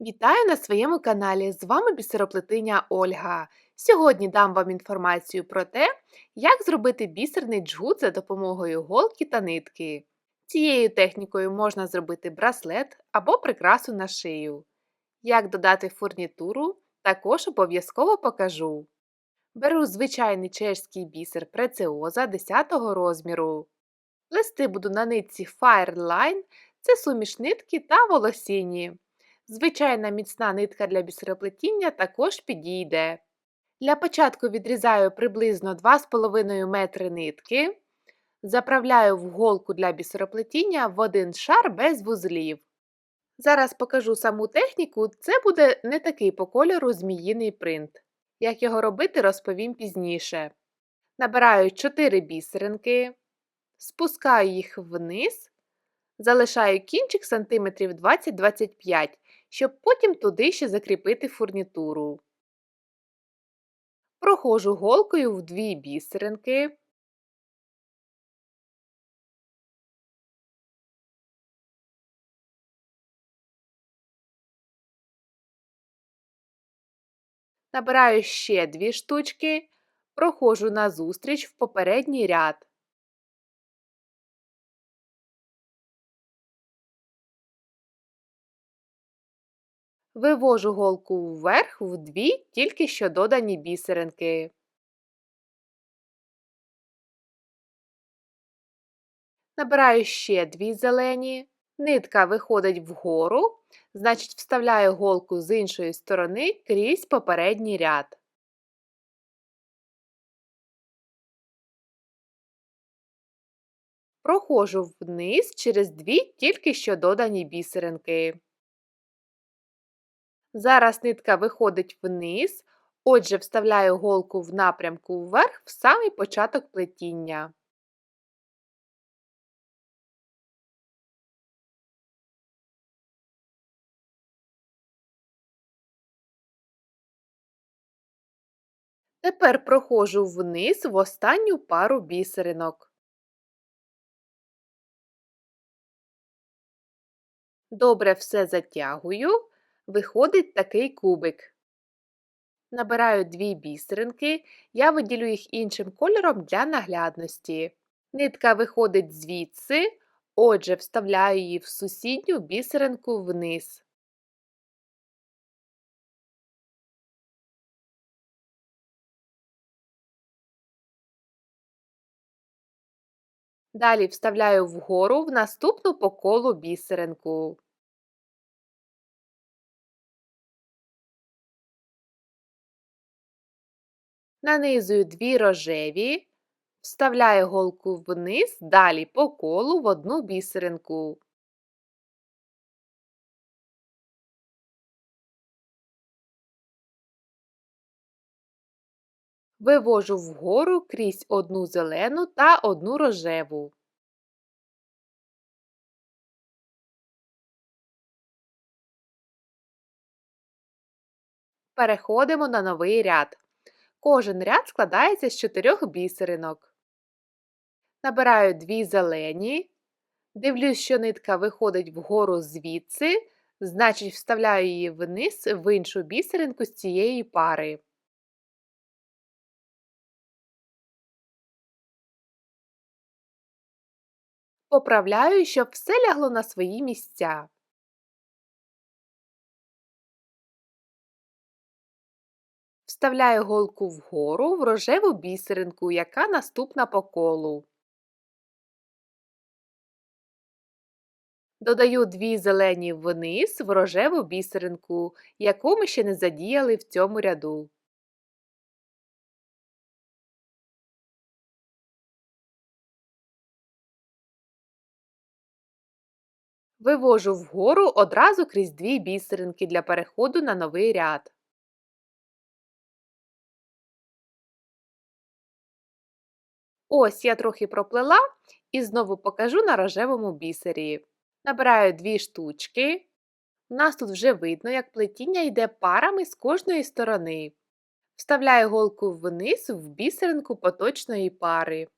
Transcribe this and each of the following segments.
Вітаю на своєму каналі! З вами бісероплетиня Ольга. Сьогодні дам вам інформацію про те, як зробити бісерний джгут за допомогою голки та нитки. Цією технікою можна зробити браслет або прикрасу на шию. Як додати фурнітуру, також обов'язково покажу. Беру звичайний чешський бісер преціоза 10 розміру. Плести буду на нитці Fireline – це суміш нитки та волосіні. Звичайна міцна нитка для бісероплетіння також підійде. Для початку відрізаю приблизно 2,5 метри нитки, заправляю в голку для бісероплетіння в один шар без вузлів. Зараз покажу саму техніку, це буде не такий по кольору зміїний принт. Як його робити, розповім пізніше. Набираю 4 бісеринки, спускаю їх вниз, залишаю кінчик сантиметрів 20-25 щоб потім туди ще закріпити фурнітуру. Проходжу голкою в дві бісеринки. Набираю ще дві штучки, проходжу назустріч в попередній ряд. Вивожу голку вверх в дві тільки що додані бісеринки. Набираю ще дві зелені. Нитка виходить вгору, значить, вставляю голку з іншої сторони крізь попередній ряд. Проходжу вниз через дві тільки що додані бісеринки. Зараз нитка виходить вниз, отже, вставляю голку в напрямку вверх в самий початок плетіння. Тепер проходжу вниз в останню пару бісеринок. Добре все затягую виходить такий кубик. Набираю дві бісеринки, я виділю їх іншим кольором для наглядності. Нитка виходить звідси, отже, вставляю її в сусідню бісеринку вниз. Далі вставляю вгору в наступну по колу бісеринку. Нанизую дві рожеві, вставляю голку вниз, далі по колу в одну бісеринку. Вивожу вгору крізь одну зелену та одну рожеву. Переходимо на новий ряд. Кожен ряд складається з чотирьох бісеринок. Набираю дві зелені. Дивлюсь, що нитка виходить вгору звідси, значить, вставляю її вниз в іншу бісеринку з цієї пари. Поправляю, щоб все лягло на свої місця. Вставляю голку вгору в рожеву бісеринку, яка наступна по колу. Додаю дві зелені вниз в рожеву бісеринку, яку ми ще не задіяли в цьому ряду. Вивожу вгору одразу крізь дві бісеринки для переходу на новий ряд. Ось я трохи проплела і знову покажу на рожевому бісері. Набираю дві штучки. У нас тут вже видно, як плетіння йде парами з кожної сторони. Вставляю голку вниз в бісеринку поточної пари.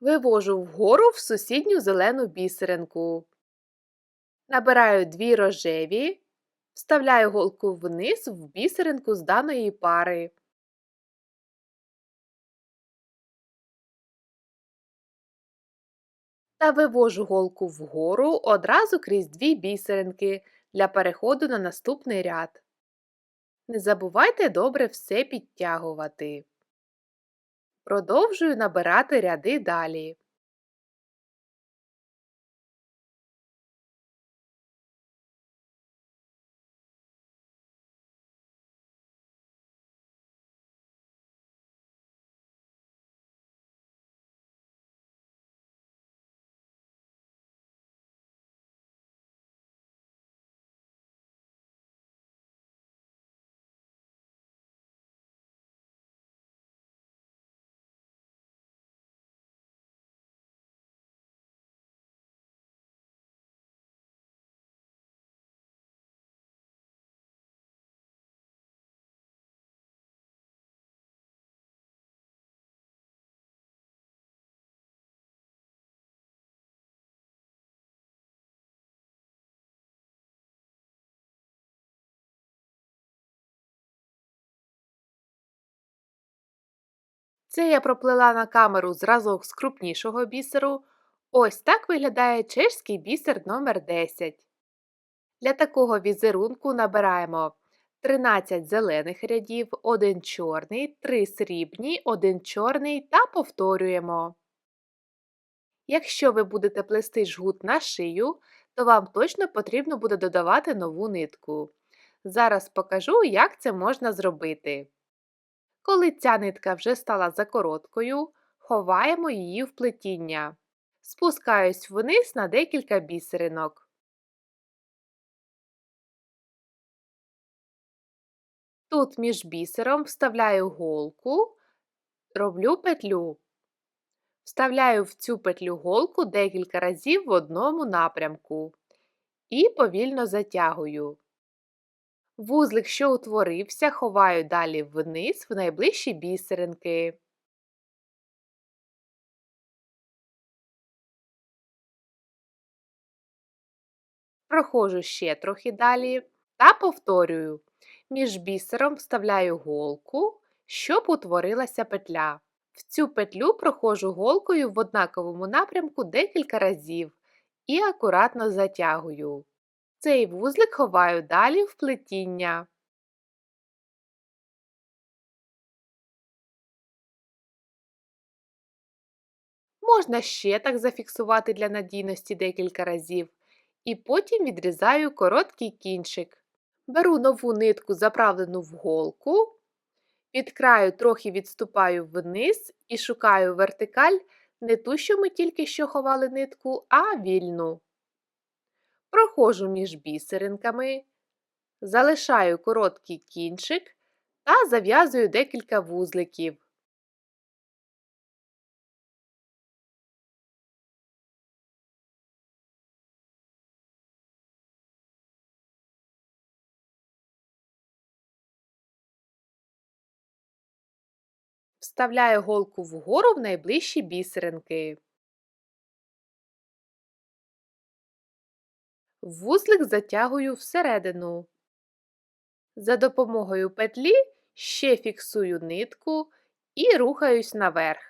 Вивожу вгору в сусідню зелену бісеринку. Набираю дві рожеві, вставляю голку вниз в бісеринку з даної пари. Та вивожу голку вгору одразу крізь дві бісеринки для переходу на наступний ряд. Не забувайте добре все підтягувати. Продовжую набирати ряди далі. Це я проплела на камеру зразок з крупнішого бісеру. Ось так виглядає чешський бісер номер 10 Для такого візерунку набираємо 13 зелених рядів, 1 чорний, 3 срібні, 1 чорний та повторюємо. Якщо ви будете плести жгут на шию, то вам точно потрібно буде додавати нову нитку. Зараз покажу, як це можна зробити. Коли ця нитка вже стала закороткою, ховаємо її в плетіння. Спускаюсь вниз на декілька бісеринок. Тут між бісером вставляю голку, роблю петлю. Вставляю в цю петлю голку декілька разів в одному напрямку і повільно затягую. Вузлик, що утворився, ховаю далі вниз в найближчі бісеринки. Проходжу ще трохи далі та повторюю. Між бісером вставляю голку, щоб утворилася петля. В цю петлю проходжу голкою в однаковому напрямку декілька разів і акуратно затягую. Цей вузлик ховаю далі в плетіння. Можна ще так зафіксувати для надійності декілька разів. І потім відрізаю короткий кінчик. Беру нову нитку, заправлену в голку, від краю трохи відступаю вниз і шукаю вертикаль не ту, що ми тільки що ховали нитку, а вільну. Проходжу між бісеринками, залишаю короткий кінчик та зав'язую декілька вузликів. Вставляю голку вгору в найближчі бісеринки. Вузлик затягую всередину. За допомогою петлі ще фіксую нитку і рухаюсь наверх.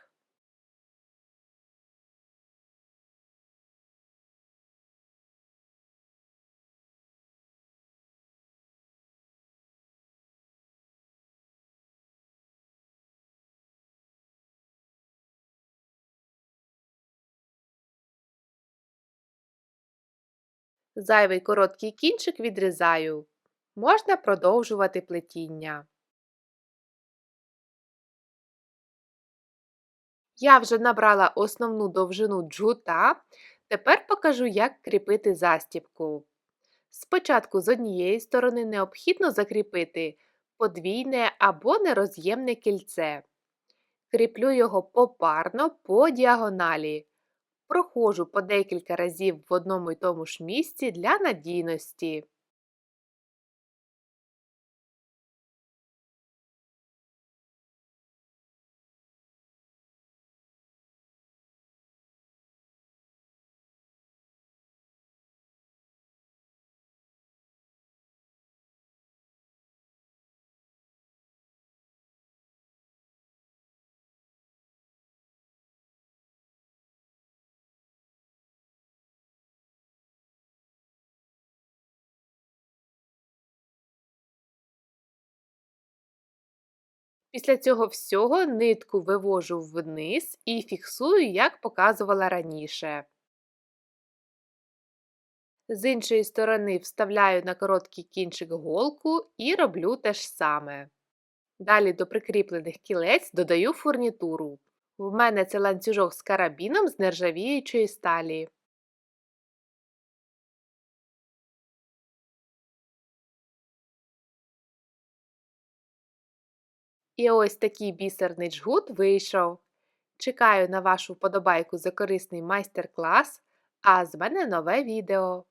Зайвий короткий кінчик відрізаю. Можна продовжувати плетіння. Я вже набрала основну довжину джута. Тепер покажу, як кріпити застібку. Спочатку з однієї сторони необхідно закріпити подвійне або нероз'ємне кільце. Кріплю його попарно по діагоналі. Проходжу по декілька разів в одному й тому ж місці для надійності. Після цього всього нитку вивожу вниз і фіксую, як показувала раніше. З іншої сторони вставляю на короткий кінчик голку і роблю те ж саме. Далі до прикріплених кілець додаю фурнітуру. В мене це ланцюжок з карабіном з нержавіючої сталі. І ось такий бісерний джгут вийшов. Чекаю на вашу вподобайку за корисний майстер-клас, а з мене нове відео.